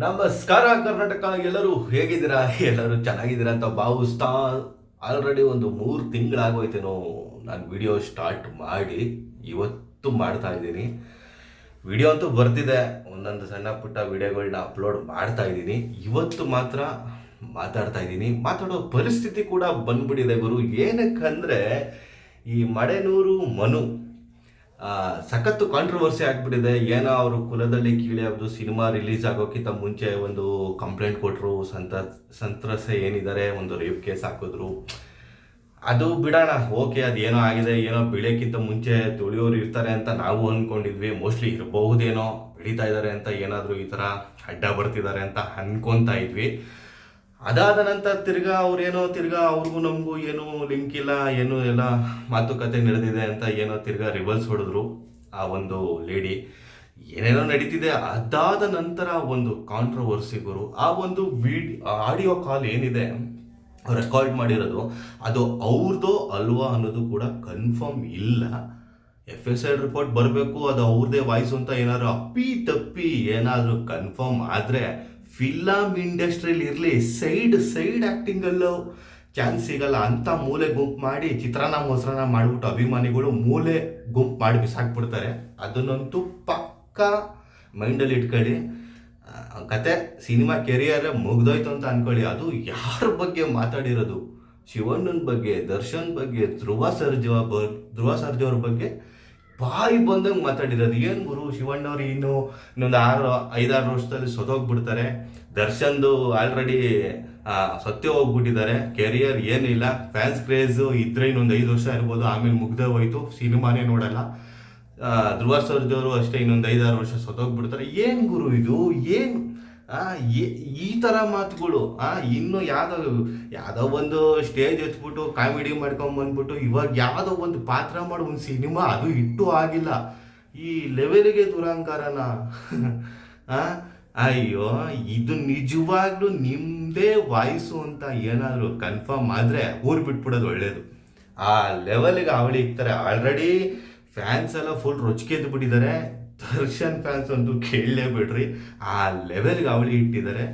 ನಮಸ್ಕಾರ ಕರ್ನಾಟಕ, ಎಲ್ಲರೂ ಹೇಗಿದ್ದೀರಾ? ಎಲ್ಲರೂ ಚೆನ್ನಾಗಿದ್ದೀರಾ ಅಂತ ಭಾವಿಸ್ತಾ ಆಲ್ರೆಡಿ ಒಂದು ಮೂರು ತಿಂಗಳಾಗೋಯ್ತೇನೋ. ನಾನು ವಿಡಿಯೋ ಸ್ಟಾರ್ಟ್ ಮಾಡಿ ಇವತ್ತು ಮಾಡ್ತಾ ಇದ್ದೀನಿ. ವಿಡಿಯೋ ಅಂತೂ ಬರ್ತಿದೆ. ಒಂದೊಂದು ಸಣ್ಣ ಪುಟ್ಟ ವಿಡಿಯೋಗಳನ್ನ ಅಪ್ಲೋಡ್ ಮಾಡ್ತಾ ಇದ್ದೀನಿ. ಇವತ್ತು ಮಾತ್ರ ಮಾತಾಡ್ತಾ ಇದ್ದೀನಿ. ಮಾತಾಡೋ ಪರಿಸ್ಥಿತಿ ಕೂಡ ಬಂದ್ಬಿಟ್ಟಿದೆ ಗುರು. ಏನಕ್ಕಂದ್ರೆ ಈ ಮಡೆನೂರು ಮನು ಸಖತ್ತು ಕಾಂಟ್ರವರ್ಸಿ ಆಗ್ಬಿಟ್ಟಿದೆ. ಏನೋ ಅವರು ಕುಲದಲ್ಲಿ ಕೀಳಿ ಅವ್ರದ್ದು ಸಿನಿಮಾ ರಿಲೀಸ್ ಆಗೋಕ್ಕಿಂತ ಮುಂಚೆ ಒಂದು ಕಂಪ್ಲೇಂಟ್ ಕೊಟ್ಟರು ಸಂತ ಸಂತ್ರಸ ಏನಿದ್ದಾರೆ ಒಂದು ರೇಪ್ ಕೇಸ್ ಹಾಕಿದ್ರು. ಅದು ಬಿಡೋಣ, ಓಕೆ ಅದು ಏನೋ ಆಗಿದೆ, ಏನೋ ಬೆಳೆಯೋಕ್ಕಿಂತ ಮುಂಚೆ ತುಳಿಯೋರು ಇರ್ತಾರೆ ಅಂತ ನಾವು ಅಂದ್ಕೊಂಡಿದ್ವಿ ಮೋಸ್ಟ್ಲಿ ಇರಬಹುದೇನೋ, ಬೆಳೀತಾ ಇದ್ದಾರೆ ಅಂತ ಏನಾದರೂ ಈ ಥರ ಅಡ್ಡ ಬರ್ತಿದ್ದಾರೆ ಅಂತ ಅಂದ್ಕೊತಾ ಇದ್ವಿ. ಅದಾದ ನಂತರ ತಿರ್ಗಾ ಅವ್ರೇನೋ, ತಿರ್ಗಾ ಅವ್ರಿಗೂ ನಮಗೂ ಏನು ಲಿಂಕ್ ಇಲ್ಲ, ಏನು ಎಲ್ಲ ಮಾತುಕತೆ ನಡೆದಿದೆ ಅಂತ ಏನೋ ತಿರ್ಗಾ ರಿವಲ್ಸ್ ಹೊಡೆದ್ರು ಆ ಒಂದು ಲೇಡಿ ಏನೇನೋ ನಡೀತಿದೆ, ಅದಾದ ನಂತರ ಒಂದು ಕಾಂಟ್ರವರ್ಸಿ ಗುರು, ಆ ಒಂದು ವಿಡ್ ಆಡಿಯೋ ಕಾಲ್ ಏನಿದೆ ರೆಕಾರ್ಡ್ ಮಾಡಿರೋದು, ಅದು ಅವ್ರದ್ದು ಅಲ್ವಾ ಅನ್ನೋದು ಕೂಡ ಕನ್ಫರ್ಮ್ ಇಲ್ಲ. ಎಫ್ ಎಸ್ ಐ ರಿಪೋರ್ಟ್ ಬರಬೇಕು, ಅದು ಅವ್ರದೇ ವಾಯ್ಸ್ ಅಂತ ಏನಾದರೂ ಅಪ್ಪಿ ತಪ್ಪಿ ಏನಾದರೂ ಕನ್ಫರ್ಮ್ ಆದರೆ ಫಿಲಮ್ ಇಂಡಸ್ಟ್ರಿಯಲ್ಲಿ ಇರಲಿ ಸೈಡ್ ಸೈಡ್ ಆ್ಯಕ್ಟಿಂಗಲ್ಲೂ ಚಾನ್ಸ್ ಸಿಗಲ್ಲ ಅಂತ ಮೂಲೆ ಗುಂಪು ಮಾಡಿ ಚಿತ್ರಾನ್ನ ಮೊಸರನ್ನ ಮಾಡಿಬಿಟ್ಟು ಅಭಿಮಾನಿಗಳು ಮೂಲೆ ಗುಂಪು ಮಾಡಿ ಬಿಸಾಕ್ಬಿಡ್ತಾರೆ. ಅದನ್ನಂತೂ ಪಕ್ಕ ಮೈಂಡಲ್ಲಿ ಇಟ್ಕೊಳ್ಳಿ. ಕತೆ, ಸಿನಿಮಾ ಕೆರಿಯರ್ ಮುಗ್ದೋಯ್ತು ಅಂತ ಅನ್ಕೊಳ್ಳಿ. ಅದು ಯಾರ ಬಗ್ಗೆ ಮಾತಾಡಿರೋದು? ಶಿವಣ್ಣನ ಬಗ್ಗೆ, ದರ್ಶನ್ ಬಗ್ಗೆ, ಧ್ರುವ ಸರ್ಜಾ ಧ್ರುವ ಸರ್ಜಾ ಅವ್ರ ಬಗ್ಗೆ ಬಾಯಿ ಬಂದಂಗೆ ಮಾತಾಡಿರೋದು. ಏನು ಗುರು? ಶಿವಣ್ಣವ್ರು ಇನ್ನು ಇನ್ನೊಂದು ಆರು, ಐದಾರು ವರ್ಷದಲ್ಲಿ ಸೊತೋಗ್ಬಿಡ್ತಾರೆ ದರ್ಶನ್ದು ಆಲ್ರೆಡಿ ಸತ್ಯ ಹೋಗ್ಬಿಟ್ಟಿದ್ದಾರೆ. ಕೆರಿಯರ್ ಏನಿಲ್ಲ ಫ್ಯಾನ್ಸ್ ಕ್ರೇಜು ಇದ್ರೆ ಇನ್ನೊಂದು ಐದು ವರ್ಷ ಇರ್ಬೋದು. ಆಮೇಲೆ ಮುಗ್ದೇ ಹೋಯ್ತು. ಸಿನಿಮಾನೇ ನೋಡಲ್ಲ. ಧ್ರುವ ಸರ್ಜವರು ಅಷ್ಟೇ ಇನ್ನೊಂದು ಐದಾರು ವರ್ಷ ಸೊತೋಗ್ಬಿಡ್ತಾರೆ ಏನು ಗುರು ಇದು? ಏನು ಈ ಥರ ಮಾತುಗಳು, ಆ, ಇನ್ನು ಯಾವುದೋ ಯಾವುದೋ ಒಂದು ಸ್ಟೇಜ್ ಎತ್ಬಿಟ್ಟು ಕಾಮಿಡಿ ಮಾಡ್ಕೊಂಬಂದ್ಬಿಟ್ಟು ಇವಾಗ ಯಾವುದೋ ಒಂದು ಪಾತ್ರ ಮಾಡೋ ಒಂದು ಸಿನಿಮಾ ಅದು ಇಟ್ಟು ಆಗಿಲ್ಲ. ಈ ಲೆವೆಲ್ಗೆ ದುರಂಕಾರನ. ಆ, ಅಯ್ಯೋ, ಇದು ನಿಜವಾಗ್ಲೂ ನಿಮ್ಮದೇ ವಾಯ್ಸು ಅಂತ ಏನಾದರೂ ಕನ್ಫರ್ಮ್ ಆದರೆ ಊರು ಬಿಟ್ಬಿಡೋದು ಒಳ್ಳೇದು. ಆ ಲೆವೆಲ್ಗೆ ಅವಳಿ ಇಕ್ತಾರೆ. ಆಲ್ರೆಡಿ ಫ್ಯಾನ್ಸ್ ಎಲ್ಲ ಫುಲ್ ರೊಚ್ಕೆದ್ದು ಬಿಟ್ಟಿದ್ದಾರೆ. ದರ್ಶನ್ ಫ್ಯಾನ್ಸ್ ಅಂತೂ ಕೇಳಲೇ ಬಿಡ್ರಿ. ಆ ಲೆವೆಲ್ಗೆ ಅವಳಿ ಇಟ್ಟಿದ್ದಾರೆ.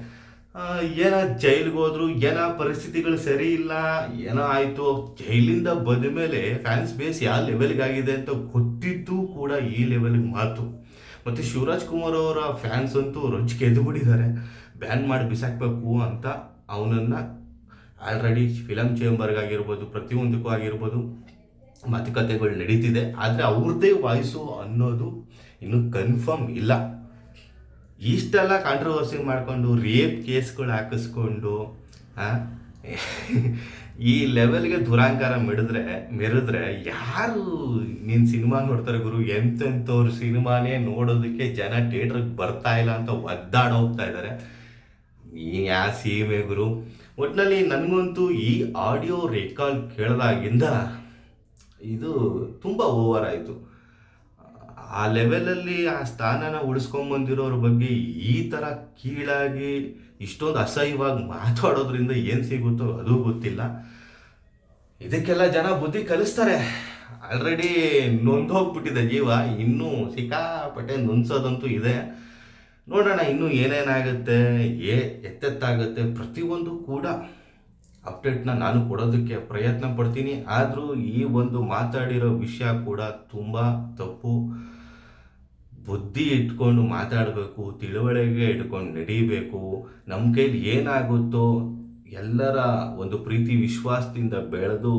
ಏನೋ ಜೈಲಿಗೆ ಹೋದ್ರು, ಏನೋ ಪರಿಸ್ಥಿತಿಗಳು ಸರಿ ಇಲ್ಲ, ಏನೋ ಆಯಿತು, ಜೈಲಿಂದ ಬಂದ ಮೇಲೆ ಫ್ಯಾನ್ಸ್ ಬೇಸ್ ಯಾವ ಲೆವೆಲ್ಗೆ ಆಗಿದೆ ಅಂತ ಗೊತ್ತಿದ್ದು ಕೂಡ ಈ ಲೆವೆಲ್ಗೆ ಮಾತು. ಮತ್ತು ಶಿವರಾಜ್ ಕುಮಾರ್ ಅವರ ಫ್ಯಾನ್ಸ್ ಅಂತೂ ರೊಚ್ಚಿಗೆ ಎದ್ದು ಬಿಟ್ಟಿದ್ದಾರೆ ಬ್ಯಾನ್ ಮಾಡಿ ಬಿಸಾಕಬೇಕು ಅಂತ ಅವನನ್ನು ಆಲ್ರೆಡಿ ಫಿಲಮ್ ಚೇಂಬರ್ಗಾಗಿರ್ಬೋದು ಪ್ರತಿಯೊಂದಕ್ಕೂ ಆಗಿರ್ಬೋದು ಮಾತುಕತೆಗಳು ನಡೀತಿದೆ, ಆದರೆ ಅವ್ರದ್ದೇ ವಾಯ್ಸು ಅನ್ನೋದು ಇನ್ನೂ ಕನ್ಫರ್ಮ್ ಇಲ್ಲ. ಇಷ್ಟೆಲ್ಲ ಕಾಂಟ್ರವರ್ಸಿ ಮಾಡಿಕೊಂಡು ರೇಪ್ ಕೇಸ್ಗಳು ಹಾಕಿಸ್ಕೊಂಡು ಈ ಲೆವೆಲ್ಗೆ ದುರಾಂಕಾರ ಮೆಡಿದ್ರೆ, ಮೆರೆದ್ರೆ ಯಾರು ನಿನ್ನ ಸಿನಿಮಾ ನೋಡ್ತಾರೆ ಗುರು? ಎಂತೆಂಥವ್ರ ಸಿನಿಮಾನೇ ನೋಡೋದಕ್ಕೆ ಜನ ಥಿಯೇಟ್ರಿಗೆ ಬರ್ತಾ ಇಲ್ಲ ಅಂತ ಒದ್ದಾಡ ಹೋಗ್ತಾ ಇದ್ದಾರೆ ಯಾ ಸೀಮೆ ಗುರು? ಒಟ್ಟಿನಲ್ಲಿ ನನಗಂತೂ ಈ ಆಡಿಯೋ ರೆಕಾರ್ಡ್ ಕೇಳಿದಾಗಿಂದ ಇದು ತುಂಬ ಓವರ್ ಆಯಿತು. ಆ ಲೆವೆಲಲ್ಲಿ ಆ ಸ್ಥಾನನ ಉಳಿಸ್ಕೊಂಬಂದಿರೋರ ಬಗ್ಗೆ ಈ ಥರ ಕೀಳಾಗಿ ಇಷ್ಟೊಂದು ಅಸಹ್ಯವಾಗಿ ಮಾತಾಡೋದ್ರಿಂದ ಏನು ಸಿಗುತ್ತೋ ಅದು ಗೊತ್ತಿಲ್ಲ. ಇದಕ್ಕೆಲ್ಲ ಜನ ಬುದ್ಧಿ ಕಲಿಸ್ತಾರೆ. ಆಲ್ರೆಡಿ ನೊಂದೋಗ್ಬಿಟ್ಟಿದೆ ಜೀವ. ಇನ್ನೂ ಸಿಕ್ಕಾಪಟ್ಟೆ ನೊಂದ್ಸೋದಂತೂ ಇದೆ. ನೋಡೋಣ, ಇನ್ನೂ ಏನೇನಾಗುತ್ತೆ, ಏ, ಎತ್ತೆತ್ತಾಗುತ್ತೆ ಪ್ರತಿಯೊಂದು ಕೂಡ. ಅಪ್ಡೇಟ್ನ ನಾನು ಕೊಡೋದಕ್ಕೆ ಪ್ರಯತ್ನ ಪಡ್ತೀನಿ. ಆದರೂ ಈ ಒಂದು ಮಾತಾಡಿರೋ ವಿಷಯ ಕೂಡ ತುಂಬ ತಪ್ಪು. ಬುದ್ಧಿ ಇಟ್ಕೊಂಡು ಮಾತಾಡಬೇಕು, ತಿಳುವಳಿಕೆ ಇಟ್ಕೊಂಡು ನಡೀಬೇಕು. ನಮ್ಮ ಕೈಲಿ ಏನಾಗುತ್ತೋ ಎಲ್ಲರ ಒಂದು ಪ್ರೀತಿ, ವಿಶ್ವಾಸದಿಂದ ಬೆಳೆದು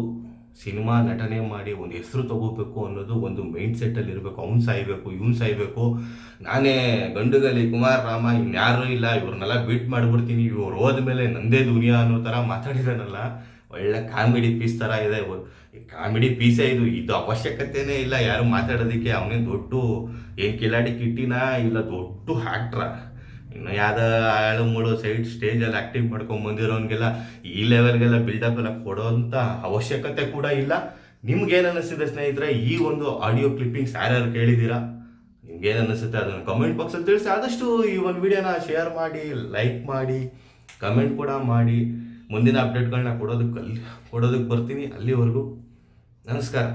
ಸಿನಿಮಾ ನಟನೆ ಮಾಡಿ ಒಂದು ಹೆಸರು ತಗೋಬೇಕು ಅನ್ನೋದು ಒಂದು ಮೈಂಡ್ ಸೆಟ್ಟಲ್ಲಿ ಇರಬೇಕು. ಅವ್ನು ಸಾಯ್ಬೇಕು, ಇವ್ನು ಸಾಯ್ಬೇಕು. ನಾನೇ ಗಂಡುಗಲಿ ಕುಮಾರ್, ರಾಮ ಇನ್ಯಾರೂ ಇಲ್ಲ. ಇವ್ರನ್ನೆಲ್ಲ ಬೀಟ್ ಮಾಡಿಬಿಡ್ತೀನಿ. ಇವ್ರು ಹೋದ್ಮೇಲೆ ನಂದೇ ದುನಿಯಾ ಅನ್ನೋ ಥರ ಮಾತಾಡಿದಾನಲ್ಲ. ಒಳ್ಳೆ ಕಾಮಿಡಿ ಪೀಸ್ ಥರ ಇದೆ. ಕಾಮಿಡಿ ಪೀಸೇ ಇದು. ಇದು ಅವಶ್ಯಕತೆನೇ ಇಲ್ಲ. ಯಾರು ಮಾತಾಡೋದಕ್ಕೆ. ಅವನೇ ದೊಡ್ಡ ಏನು ಕಿಲಾಡಿ ಕಿಟ್ಟಿನ? ಇಲ್ಲ ದೊಡ್ಡ ಆ್ಯಕ್ಟ್ರ ಇನ್ನು ಯಾವ್ದೋ ಆಳು ಮೂಳು ಸೈಡ್ ಸ್ಟೇಜಲ್ಲಿ ಆ್ಯಕ್ಟಿಂಗ್ ಮಾಡ್ಕೊಂಡು ಬಂದಿರೋನ್ಗೆಲ್ಲ ಈ ಲೆವೆಲ್ಗೆಲ್ಲ ಬಿಲ್ಡಪ್ ಎಲ್ಲ ಕೊಡೋಂಥ ಅವಶ್ಯಕತೆ ಕೂಡ ಇಲ್ಲ. ನಿಮ್ಗೇನು ಅನ್ನಿಸ್ತಿದೆ ಸ್ನೇಹಿತರೆ, ಈ ಒಂದು ಆಡಿಯೋ ಕ್ಲಿಪ್ಪಿಂಗ್ಸ್ ಯಾರ್ಯಾರು ಕೇಳಿದ್ದೀರಾ? ನಿಮ್ಗೇನು ಅನ್ನಿಸುತ್ತೆ ಅದನ್ನು ಕಮೆಂಟ್ ಬಾಕ್ಸಲ್ಲಿ ತಿಳಿಸಿ, ಆದಷ್ಟು ಈ ಒಂದು ವಿಡಿಯೋನ ಶೇರ್ ಮಾಡಿ ಲೈಕ್ ಮಾಡಿ ಕಮೆಂಟ್ ಕೂಡ ಮಾಡಿ. ಮುಂದಿನ ಅಪ್ಡೇಟ್ಗಳನ್ನ ಕೊಡೋದಕ್ಕೆ ಅಲ್ಲಿ ಕೊಡೋದಕ್ಕೆ ಬರ್ತೀನಿ ಅಲ್ಲಿವರೆಗೂ. ನಮಸ್ಕಾರ.